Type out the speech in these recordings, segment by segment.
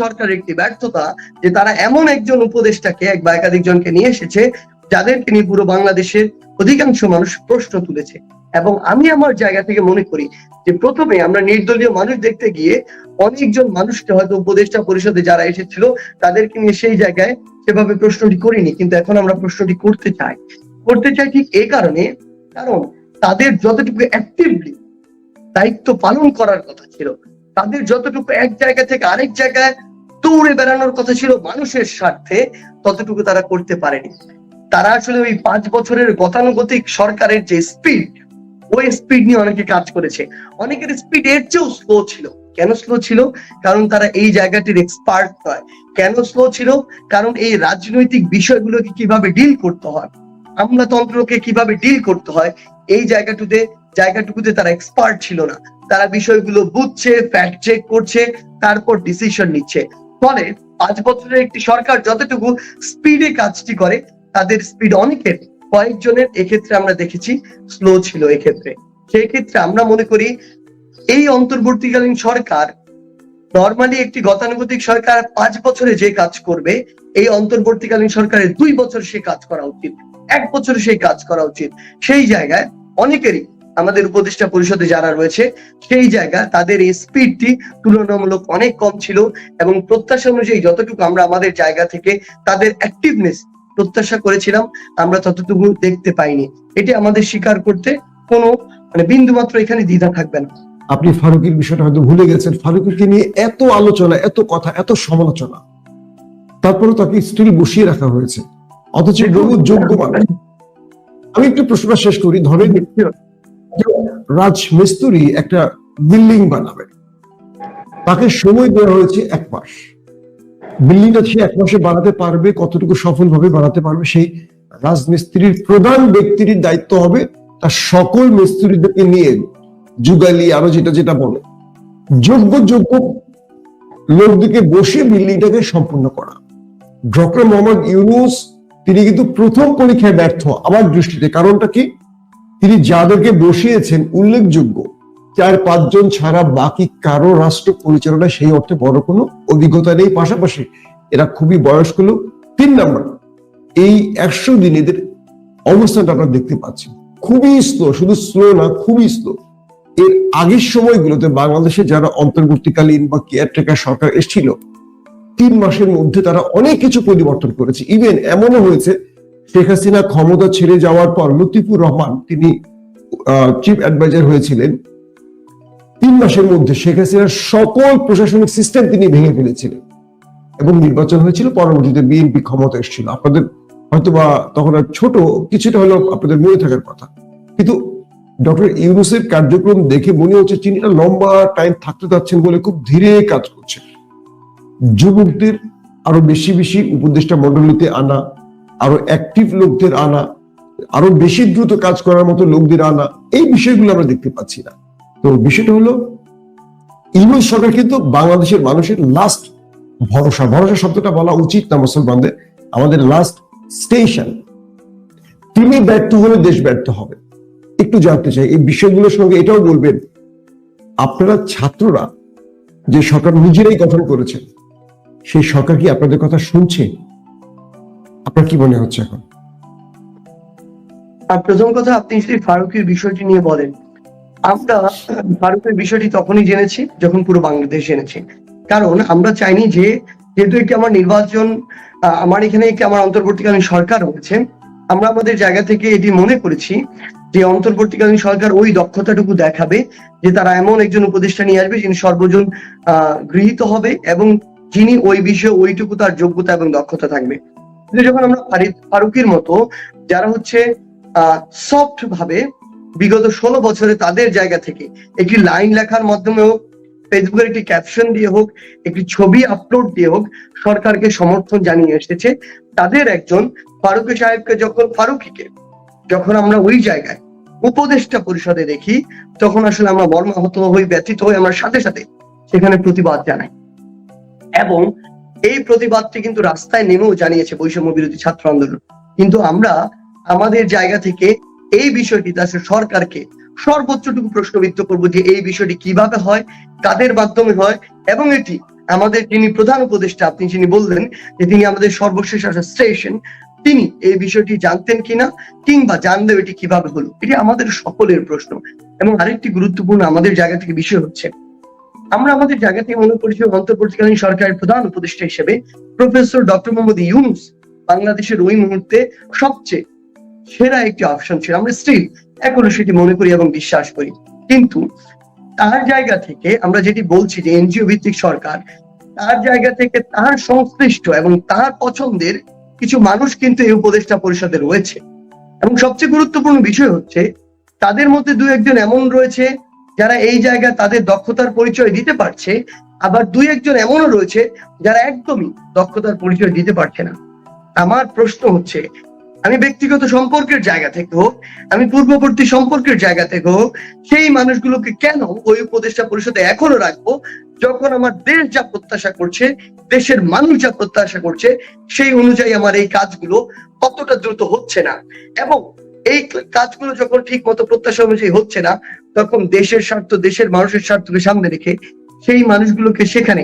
সরকারের একটি ব্যর্থতা যে তারা এমন একজন উপদেষ্টাকে, এক বা একাধিক জনকে নিয়ে এসেছে, যাদেরকে নিয়ে পুরো বাংলাদেশের অধিকাংশ মানুষ প্রশ্ন তুলেছে। এবং আমি আমার জায়গা থেকে মনে করি যে প্রথমে আমরা নির্দলীয় মানুষ দেখতে গিয়ে অনেকজন মানুষকে হয়তো উপদেষ্টা পরিষদে যারা এসেছিল, তাদেরকে নিয়ে সেই জায়গায় সেভাবে প্রশ্নটি করিনি, কিন্তু এখন আমরা প্রশ্নটি করতে চাই। করতে চাই ঠিক এই কারণে, কারণ তাদের যতটুকু অ্যাক্টিভলি দায়িত্ব পালন করার কথা ছিল, তাদের যতটুকু এক জায়গা থেকে আরেক জায়গায় দৌড়ে বেড়ানোর কথা ছিল মানুষের স্বার্থে, ততটুকু তারা করতে পারেনি। তারা আসলে ওই পাঁচ বছরের গতানুগতিক সরকারের যে স্পিড ওই স্পিড নিয়ে অনেকে কাজ করেছে। অনেকের স্পিড এর চেয়েও স্লো ছিল। কেন স্লো ছিল? কারণ তারা এই জায়গাটির এক্সপার্ট নয়। কেন স্লো ছিল? কারণ এই রাজনৈতিক বিষয়গুলোকে কীভাবে ডিল করতে হয়, আমলাতন্ত্রকে কীভাবে ডিল করতে হয়, এই জায়গাটুতে, জায়গাটুকুতে তারা এক্সপার্ট ছিল না। তারা বিষয়গুলো বুঝছে ফ্যাক্ট চেক করছে, তারপর ডিসিশন নিচ্ছে। ফলে পাঁচ বছরের একটি সরকার যতটুকু স্পিডে কাজটি করে, তাদের স্পিড অনেকের কয়েকজনের এক্ষেত্রে আমরা দেখেছি স্লো ছিল এক্ষেত্রে। সেই ক্ষেত্রে আমরা মনে করি এই অন্তর্বর্তীকালীন সরকার নর্মালি একটি গতানুগতিক সরকার পাঁচ বছরে যে কাজ করবে, এই অন্তর্বর্তীকালীন সরকারের দুই বছর সে কাজ করা উচিত, এক বছরে সেই কাজ করা উচিত। সেই জায়গায় অনেকেরই আমাদের উপদেষ্টা পরিষদে যারা রয়েছে সেই জায়গা তাদের এই স্পিডটি তুলনামূলক অনেক কম ছিল এবং প্রত্যাশা অনুযায়ী যতটুকু আমরা আমাদের জায়গা থেকে তাদের অ্যাক্টিভনেস প্রত্যাশা করেছিলাম আমরা ততটুকু দেখতে পাইনি। এটি আমাদের স্বীকার করতে কোনো মানে বিন্দু মাত্র এখানে দ্বিধা থাকবে না। আপনি ফারুকের বিষয়টা হয়তো ভুলে গেছেন। ফারুককে নিয়ে এত আলোচনা এত কথা এত সমালোচনা। তারপরে তাকে স্টিল বসিয়ে রাখা হয়েছে। অথচ বহু যোগ্য মানুষ আমি একটু প্রশ্নটা শেষ করি ধরেন রাজমিস্ত্রি একটা বিল্ডিং বানাবে। তাকে সময় দেওয়া হয়েছে এক মাস। বিল্ডিংটা সে এক মাসে বানাতে পারবে, কতটুকু সফলভাবে বানাতে পারবে, সেই রাজমিস্ত্রির প্রধান ব্যক্তির দায়িত্ব হবে তার সকল মিস্ত্রিদেরকে নিয়ে যুগালি, আরও যেটা যেটা বলে। যোগ্য যোগ্য লোকদেরকে বসে বিল্ডিংটাকে সম্পূর্ণ করা। ডক্টর মোহাম্মদ ইউনুস, তিনি কিন্তু প্রথম পরীক্ষায় ব্যর্থ আমার দৃষ্টিতে। কারণটা কি? তিনি যাদেরকে বসিয়েছেন উল্লেখযোগ্য। চার পাঁচজন ছাড়া বাকি কারও রাষ্ট্র পরিচালনায় সেই অর্থে বড় কোনো অভিজ্ঞতা নেই। পাশাপাশি এরা খুবই বয়স্ক লোক। তিন নম্বর, এই একশো দিন এদের অবস্থানটা আমরা দেখতে পাচ্ছি খুবই স্লো শুধু স্লো না, খুবই স্লো এর আগের সময়গুলোতে বাংলাদেশে যারা অন্তর্বর্তীকালীন বা কেয়ারটেকার সরকার এসেছিল, তিন মাসের মধ্যে তারা অনেক কিছু পরিবর্তন করেছে। ইভেন এমনও হয়েছে শেখ হাসিনা ক্ষমতা ছেড়ে যাওয়ার পর লতিফুর রহমান তিনি চিফ অ্যাডভাইজার হয়েছিলেন। তিন মাসের মধ্যে শেখ হাসিনার সকল প্রশাসনিক সিস্টেম তিনি ভেঙে ফেলেছিলেন এবং নির্বাচন হয়েছিল, পরবর্তীতে বিএনপি ক্ষমতা এসেছিল। আপনাদের হয়তোবা তখন আর ছোট, কিছুটা হলেও আপনাদের মনে থাকার কথা। কিন্তু ডক্টর ইউনুসের কার্যক্রম দেখে মনে হচ্ছে তিনি লম্বা টাইম থাকতে যাচ্ছেন বলে খুব ধীরে কাজ করছেন যুবকদের আরও বেশি বেশি উপদেষ্টা মন্ডলীতে আনা আরও অ্যাক্টিভ লোকদের আনা, আরও বেশি দ্রুত কাজ করার মতো লোকদের আনা, এই বিষয়গুলো আমরা দেখতে পাচ্ছি না। তো বিষয়টা হলো, ইউনুস সরকার কিন্তু বাংলাদেশের মানুষের লাস্ট ভরসা ভরসা শব্দটা বলা উচিত না মুসলমানদের, আমাদের লাস্ট স্টেশন তিনি ব্যর্থ হলে দেশ ব্যর্থ হবে। একটু জানতে চাই, এই বিষয়গুলোর সঙ্গে এটাও বলবেন, আপনারা ছাত্ররা যে সরকার নিজেরাই গঠন করেছেন, সেই সরকার কি আপনাদের কথা শুনছে? আপনার কি মনে হচ্ছে এখন? আর প্রথম কথা, আপনি যদি ফারুকের বিষয়টি নিয়ে বলেন। আমরা ফারুকের বিষয়টি তখনই জেনেছি যখন পুরো বাংলাদেশ জেনেছি। কারণ আমরা চাইনি যে, যেহেতু একটি আমার নির্বাচন আমার এখানে একটি আমার অন্তর্বর্তীকালীন সরকার রয়েছে, আমরা আমাদের জায়গা থেকে এটি মনে করেছি যে অন্তর্বর্তীকালীন সরকার ওই দক্ষতাটুকু দেখাবে যে তারা এমন একজন উপদেষ্টা নিয়ে আসবে যিনি সর্বজন গৃহীত হবে এবং যিনি ওই বিষয়ে ওইটুকু তার যোগ্যতা এবং দক্ষতা থাকবে। কিন্তু যখন আমরা ফারিদ- ফারুকের মতো, যারা হচ্ছে সফট ভাবে বিগত ষোলো বছরে তাদের জায়গা থেকে একটি লাইন লেখার মাধ্যমে হোক ফেসবুকের একটি ক্যাপশন দিয়ে হোক, একটি ছবি আপলোড দিয়ে হোক, সরকারকে সমর্থন জানিয়ে এসেছে, তাদের একজন ফারুকি সাহেবকে যখন, ফারুকিকে যখন আমরা ওই জায়গায় উপদেষ্টা পরিষদে দেখি, তখন আসলে আমরা মর্মাহত হই, ব্যথিত হই, আমরা সাথে সাথে সেখানে প্রতিবাদ জানাই। এবং এই প্রতিবাদটি কিন্তু রাস্তায় নেমেও জানিয়েছে বৈষম্য বিরোধী ছাত্র আন্দোলন। কিন্তু আমরা আমাদের জায়গা থেকে এই বিষয়টি আসলে সরকারকে সর্বোচ্চটুকু প্রশ্নবিদ্ধ করব যে এই বিষয়টি কীভাবে হয়, কাদের মাধ্যমে হয়, এবং এটি আমাদের যিনি প্রধান উপদেষ্টা, আপনি যিনি বললেন যে তিনি আমাদের সর্বশেষ আসা স্টেশন, তিনি এই বিষয়টি জানতেন কিনা কিংবা জানলেও এটি কীভাবে হলো, এটি আমাদের সকলের প্রশ্ন। এবং আরেকটি গুরুত্বপূর্ণ আমাদের জায়গা থেকে বিষয় হচ্ছে আমরা আমাদের জায়গা থেকে মনে করছি অন্তর্বর্তীকালীন সরকারের প্রধান উপদেষ্টা হিসেবে প্রফেসর ডক্টর মোহাম্মদ ইউনুস বাংলাদেশের ওই মুহূর্তে সবচেয়ে সেরা একটি অপশন ছিল। আমরা স্টিল এখনও সেটি মনে করি এবং বিশ্বাস করি। কিন্তু তার জায়গা থেকে আমরা যেটি বলছি যে এনজিও ভিত্তিক সরকার, তার জায়গা থেকে তার সংশ্লিষ্ট এবং তার পছন্দের কিছু মানুষ কিন্তু এই উপদেষ্টা পরিষদে রয়েছে। এবং সবচেয়ে গুরুত্বপূর্ণ বিষয় হচ্ছে, তাদের মধ্যে দু একজন এমন রয়েছে যারা এই জায়গায় তাদের দক্ষতার পরিচয় দিতে পারছে, আবার দুই একজন এমনও রয়েছে যারা একদমই দক্ষতার পরিচয় দিতে পারছে না। আমার প্রশ্ন হচ্ছে, আমি ব্যক্তিগত সম্পর্কের জায়গা থেকে হোক, আমি পূর্ববর্তী সম্পর্কের জায়গা থেকে হোক, সেই মানুষগুলোকে কেন ওই উপদেষ্টা পরিষদে এখনও রাখব? যখন আমার দেশ যা প্রত্যাশা করছে, দেশের মানুষ যা প্রত্যাশা করছে, সেই অনুযায়ী আমার এই কাজগুলো কতটা দ্রুত হচ্ছে না। এবং এই কাজগুলো যখন ঠিক মতো প্রত্যাশা অনুযায়ী হচ্ছে না তখন দেশের স্বার্থ, দেশের মানুষের স্বার্থকে সামনে রেখে সেই মানুষগুলোকে সেখানে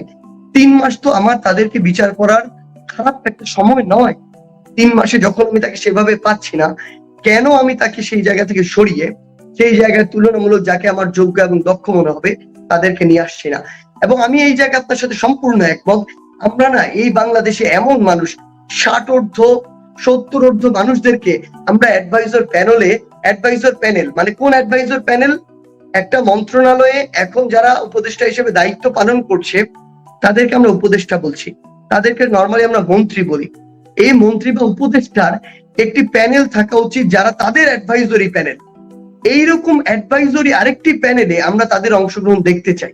তিন মাস তো আমার তাদেরকে বিচার করার খারাপ একটা সময় নয়। তিন মাসে যখন আমি তাকে সেভাবে পাচ্ছি না, কেন আমি তাকে সেই জায়গা থেকে সরিয়ে, সেই জায়গায় তুলনামূলক যাকে আমার যোগ্য এবং দক্ষ মনে হবে, তাদেরকে নিয়ে আসছি না। এবং আমি এই জায়গায় আপনার সাথে সম্পূর্ণ একমত। আমরা না এই বাংলাদেশে এমন মানুষ ষাট অর্ধ সত্তর অর্ধ মানুষদেরকে আমরা অ্যাডভাইজার প্যানেলে অ্যাডভাইজার প্যানেল মানে কোন অ্যাডভাইজার প্যানেল একটা মন্ত্রণালয়ে এখন যারা উপদেষ্টা হিসেবে দায়িত্ব পালন করছে, তাদেরকে আমরা উপদেষ্টা বলছি। তাদেরকে নর্মালি আমরা মন্ত্রী বলি। এই মন্ত্রী বা উপদেষ্টার একটি প্যানেল থাকা উচিত যারা তাদের অ্যাডভাইজরি প্যানেল এইরকম অ্যাডভাইজরি আরেকটি প্যানেলে আমরা তাদের অংশগ্রহণ দেখতে চাই।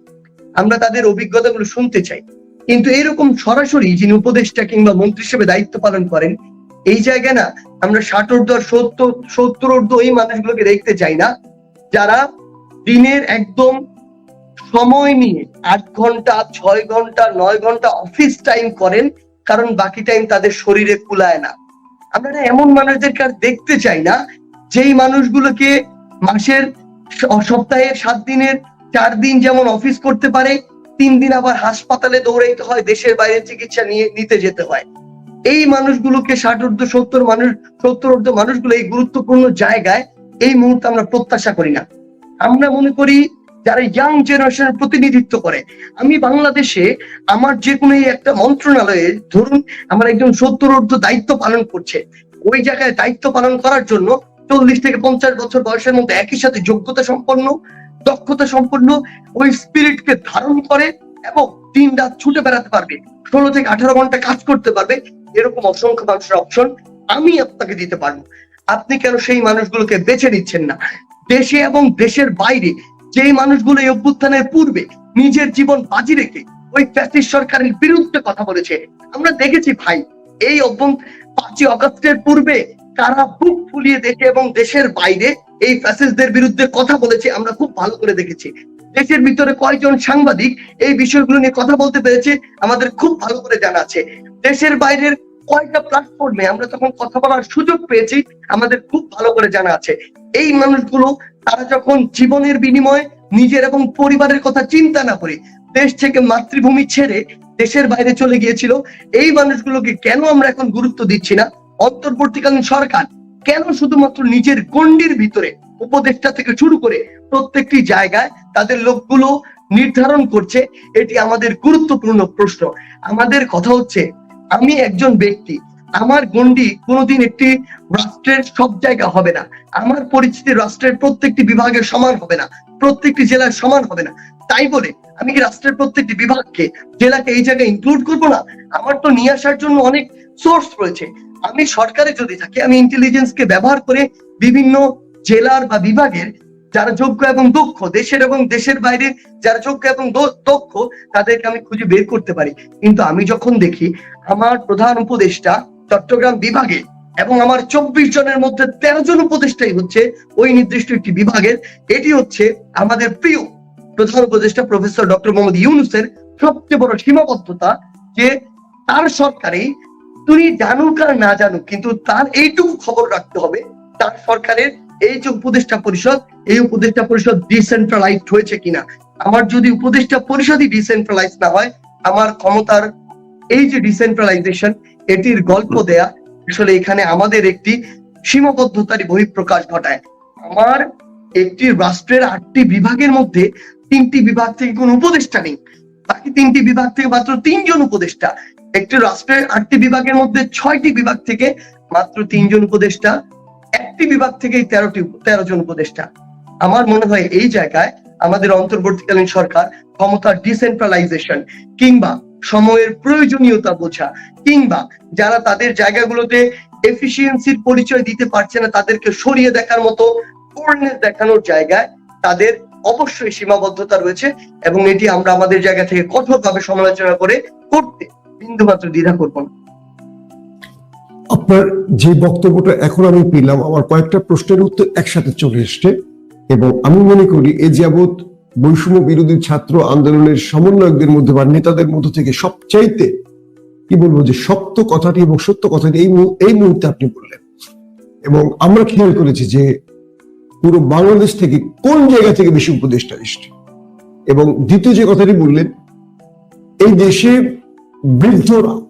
আমরা তাদের অভিজ্ঞতাগুলো শুনতে চাই। কিন্তু এরকম সরাসরি যিনি উপদেষ্টা কিংবা মন্ত্রী হিসেবে দায়িত্ব পালন করেন, এই জায়গায় না আমরা ষাট সত্তর সত্তর ঊর্ধ্ব এই মানুষগুলোকে দেখতে চাই না। যারা দিনের একদম সময় নিয়ে আট ঘণ্টা, ছয় ঘণ্টা, নয় ঘণ্টা অফিস টাইম করেন, কারণ বাকি টাইম তাদের শরীরে কুলায় না। আমরা এমন মানুষদেরকে আর দেখতে চাই না, যেই মানুষগুলোকে মাসের সপ্তাহের সাত দিনের, চার দিন যেমন অফিস করতে পারে, তিন দিন আবার হাসপাতালে দৌড়াইতে হয়, দেশের বাইরে চিকিৎসা নিয়ে, নিতে যেতে হয়। এই মানুষগুলোকে ষাট ঊর্ধ্ব, সত্তর মানুষ, সত্তর ঊর্ধ্ব মানুষগুলো এই গুরুত্বপূর্ণ জায়গায় এই মুহূর্তে আমরা প্রত্যাশা করি না। আমরা মনে করি যারা ইয়াং জেনারেশনের প্রতিনিধিত্ব করে, আমি বাংলাদেশে আমার যে কোনো একটা মন্ত্রণালয়ে ধরুন আমার একজন সত্তর ঊর্ধ্ব দায়িত্ব পালন করছে, ওই জায়গায় দায়িত্ব পালন করার জন্য চল্লিশ থেকে পঞ্চাশ বছর বয়সের মধ্যে একই সাথে যোগ্যতা সম্পন্ন, দক্ষতা সম্পন্ন, ওই স্পিরিটকে ধারণ করে এবং দিন রাত ছুটে বেড়াতে পারবে, ষোলো থেকে আঠারো ঘণ্টা কাজ করতে পারবে, এরকম অসংখ্য মানুষের অপশন আমি আপনাকে দিতে পারব। আপনি কেন সেই মানুষগুলোকে বেছে নিচ্ছেন না? দেশে এবং দেশের বাইরে যেই মানুষগুলো এই অভ্যুত্থানের পূর্বে নিজের জীবন বাজি রেখে ওই ফ্যাসিস্ট সরকারের বিরুদ্ধে কথা বলেছে, আমরা দেখেছি ভাই, এই পাঁচই অগস্টের পূর্বে কারা বুক ফুলিয়ে দেশে এবং দেশের বাইরে এই ফ্যাসিস্টদের বিরুদ্ধে কথা বলেছে, আমরা খুব ভালো করে দেখেছি। দেশের ভিতরে কয়জন সাংবাদিক এই বিষয়গুলো নিয়ে কথা বলতে পেরেছে, আমাদের খুব ভালো করে জানা আছে। দেশের বাইরের কয়টা প্ল্যাটফর্মে আমরা তখন কথা বলার সুযোগ পেয়েছি, আমাদের খুব ভালো করে জানা আছে। এই মানুষগুলো, তারা যখন জীবনের বিনিময়ে নিজের এবং পরিবারের কথা চিন্তা না করে দেশ থেকে মাতৃভূমি ছেড়ে দেশের বাইরে চলে গিয়েছিল, এই মানুষগুলোকে কেন আমরা এখন গুরুত্ব দিচ্ছি না? অন্তর্বর্তীকালীন সরকার কেন শুধুমাত্র নিজের গণ্ডির ভিতরে উপদেষ্টা থেকে শুরু করে প্রত্যেকটি জায়গায় তাদের লোকগুলো নির্ধারণ করছে, এটি আমাদের গুরুত্বপূর্ণ প্রশ্ন। আমাদের কথা হচ্ছে আমি একজন ব্যক্তি, আমার গন্ডি কোনোদিন একটি রাষ্ট্রের সব জায়গা হবে না। আমার পরিচিতি রাষ্ট্রের প্রত্যেকটি বিভাগের সমান হবে না, প্রত্যেকটি জেলার সমান হবে না। তাই বলে আমি কি রাষ্ট্রের প্রত্যেকটি বিভাগকে, জেলাকে এই জায়গায় ইনক্লুড করব না? আমার তো নিয়ে আসার জন্য অনেক সোর্স রয়েছে। আমি সরকারে যদি থাকি, আমি ইন্টেলিজেন্স কে ব্যবহার করে বিভিন্ন জেলার বা বিভাগের যারা যোগ্য এবং দক্ষ, দেশের এবং দেশের বাইরে যারা যোগ্য এবং দক্ষ, তাদেরকে আমি খুঁজে বের করতে পারি। কিন্তু আমি যখন দেখি আমার প্রধান উপদেষ্টা চট্টগ্রাম বিভাগে এবং আমার চব্বিশ জনের মধ্যে তেরো জন উপদেষ্টাই হচ্ছে ওই নির্দিষ্ট একটি বিভাগের, এটি হচ্ছে আমাদের প্রিয় প্রধান উপদেষ্টা প্রফেসর ডক্টর মোহাম্মদ ইউনুসের সবচেয়ে বড় সীমাবদ্ধতা যে তার সরকারে তুমি জানুক আর না জানুক, কিন্তু তার এইটুকু খবর রাখতে হবে। তার সরকারের এই যে উপদেষ্টা পরিষদ, এই উপদেষ্টা পরিষদ ডিসেন্ট্রালাইজড হয়েছে কিনা? আমার যদি উপদেষ্টা পরিষদই ডিসেন্ট্রালাইজ না হয়, আমার ক্ষমতার এই যে ডিসেন্ট্রালাইজেশন এটির গল্প দেয়া আসলে এখানে আমাদের একটি সীমাবদ্ধতারই বহিঃপ্রকাশ ঘটায়। আমার একটি রাষ্ট্রের আটটি বিভাগের মধ্যে তিনটি বিভাগ থেকে কোনো উপদেষ্টা নেই। বাকি তিনটি বিভাগ থেকে মাত্র তিনজন উপদেষ্টা। একটি রাষ্ট্রের আটটি বিভাগের মধ্যে ছয়টি বিভাগ থেকে মাত্র তিনজন উপদেষ্টা। একটি বিভাগ থেকে তেরোটি তেরো জন উপদেষ্টা। আমার মনে হয় এই জায়গায় আমাদের অন্তর্বর্তীকালীন সরকার ক্ষমতার ডিসেন্ট্রালাইজেশন কিংবা সময়ের প্রয়োজনীয়তা বোঝা কিংবা যারা তাদের জায়গাগুলোতে এফিসিয়েন্সির পরিচয় দিতে পারছে না তাদেরকে সরিয়ে দেখার মতো কোর্ডনেস দেখানোর জায়গায় তাদের অবশ্যই সীমাবদ্ধতা রয়েছে এবং এটি আমরা আমাদের জায়গা থেকে কঠোরভাবে সমালোচনা করে করতে বিন্দুমাত্র দ্বিধা করব না। আপনার যে বক্তব্যটা এখন আমি পেলাম, আমার কয়েকটা প্রশ্নের উত্তর একসাথে চলে এসছে এবং আমি মনে করি এ যাবৎ বৈষম্য বিরোধী ছাত্র আন্দোলনের সমন্বয়কদের মধ্যে বা নেতাদের মধ্যে থেকে সবচাইতে, কি বলব, যে শক্ত কথাটি এবং সত্য কথাটি এই মুহূর্তে আপনি বললেন। এবং আমরা খেয়াল করেছি যে পুরো বাংলাদেশ থেকে কোন জায়গা থেকে বেশি উপদেষ্টা এসছে। এবং দ্বিতীয় যে কথাটি বললেন, এই দেশে বৃদ্ধরা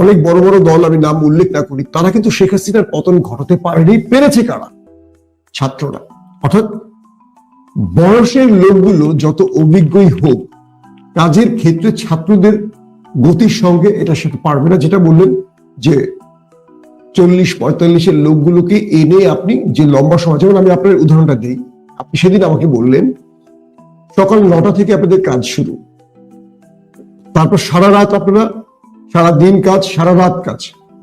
অনেক বড় বড় দল আমি নাম উল্লেখ না করি, তারা কিন্তু শেখ হাসিনার পতন ঘটাতে পারেনি, পেরেছে কারা? ছাত্ররা। অর্থাৎ বয়সের লোকগুলো যত অভিজ্ঞই হোক, কাজের ক্ষেত্রে ছাত্রদের গতির সঙ্গে এটা সেটা পারবে না। যেটা বললেন যে চল্লিশ, পঁয়তাল্লিশের লোকগুলোকে এনে আপনি যে লম্বা সময় যেমন আমি আপনার উদাহরণটা দিই, আপনি সেদিন আমাকে বললেন, সকাল নটা থেকে আপনাদের কাজ শুরু। তারপর সারা রাত আপনারা সারা দিন কাজ, সারা রাত কাজ।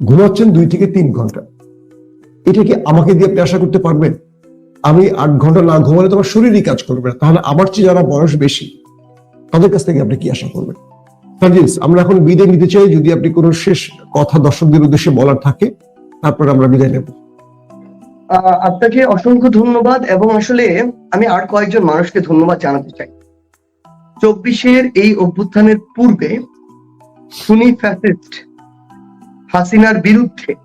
ঘুমাচ্ছেন দুই থেকে তিন ঘণ্টা। এটা কি আমাকে দিয়ে আপনি আশা করতে পারবেন? আমি আট ঘণ্টা না ঘুমালে তোমার শরীরই কাজ করবে না। তাহলে আমার চেয়ে যারা বয়স বেশি, তাদের কাছ থেকে আপনি কি আশা করবেন? সার্জিস, আমরা এখন বিদায় নিতে চাই। যদি আপনি কোনো শেষ কথা দর্শকদের উদ্দেশ্যে বলার থাকে, তারপর আমরা বিদায় নেব। আপনাকে অসংখ্য ধন্যবাদ এবং আসলে আমি আর কয়েকজন মানুষকে ধন্যবাদ জানাতে চাই। চব্বিশের এই অভ্যুত্থানের পূর্বে সুনি ফ্যাসিস্ট হাসিনার বিরুদ্ধে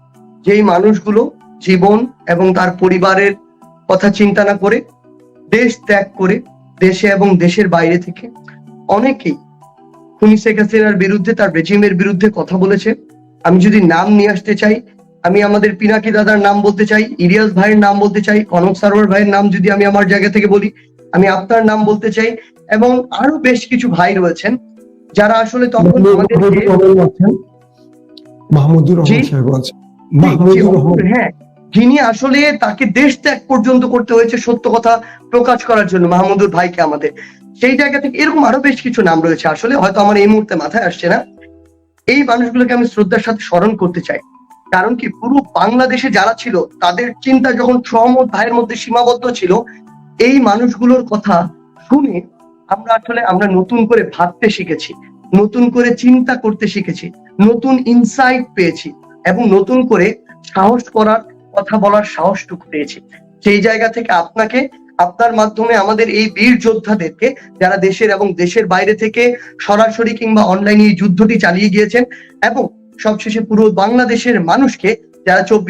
যেই মানুষগুলো জীবন এবং তার পরিবারের কথা চিন্তা না করে দেশ ত্যাগ করে দেশে এবং দেশের বাইরে থেকে অনেকেই খুনি শেখ হাসিনার বিরুদ্ধে, তার রেজিমের বিরুদ্ধে কথা বলেছে। আমি যদি নাম নিয়ে আসতে চাই, আমি আমাদের পিনাকি দাদার নাম বলতে চাই, ইরিয়াস ভাইয়ের নাম বলতে চাই, কনক সারোয়ার ভাইয়ের নাম যদি আমি আমার জায়গা থেকে বলি, আমি আপনার নাম বলতে চাই, এবং আরও বেশ কিছু ভাই রয়েছেন। যারা আসলে তখন আমাদেরকে মাহমুদুর রহমান। সাহেব মাহমুদুর রহমান। হ্যাঁ। যিনি আসলে তাকে দেশ ত্যাগ পর্যন্ত করতে হয়েছে সত্য কথা প্রকাশ করার জন্য মাহমুদুর ভাইকে আমাদের। সেই জায়গা থেকে এরকম আরও বেশ কিছু নাম রয়েছে। আসলে হয়তো আমার এই মুহূর্তে মাথায় আসছে না। এই মানুষগুলোকে আমি শ্রদ্ধার সাথে স্মরণ করতে চাই। কারণ কি পুরো বাংলাদেশে যারা ছিল তাদের চিন্তা যখন শ্রম ও ভাইয়ের মধ্যে সীমাবদ্ধ ছিল এই মানুষগুলোর কথা শুনে আমরা আসলে, আমরা নতুন করে ভাবতে শিখেছি, নতুন করে চিন্তা করতে শিখেছি, নতুন ইনসাইট পেয়েছি এবং নতুন করে সাহস করার কথা বলার সাহসটুকু পেয়েছি। সেই জায়গা থেকে আপনাকে, আপনার মাধ্যমে আমাদের এই বীর যোদ্ধাদেরকে যারা দেশের এবং দেশের বাইরে থেকে সরাসরি কিংবা অনলাইনে এই যুদ্ধটি চালিয়ে গিয়েছেন এবং সবশেষে পুরো বাংলাদেশের মানুষকে যারা চব্বিশ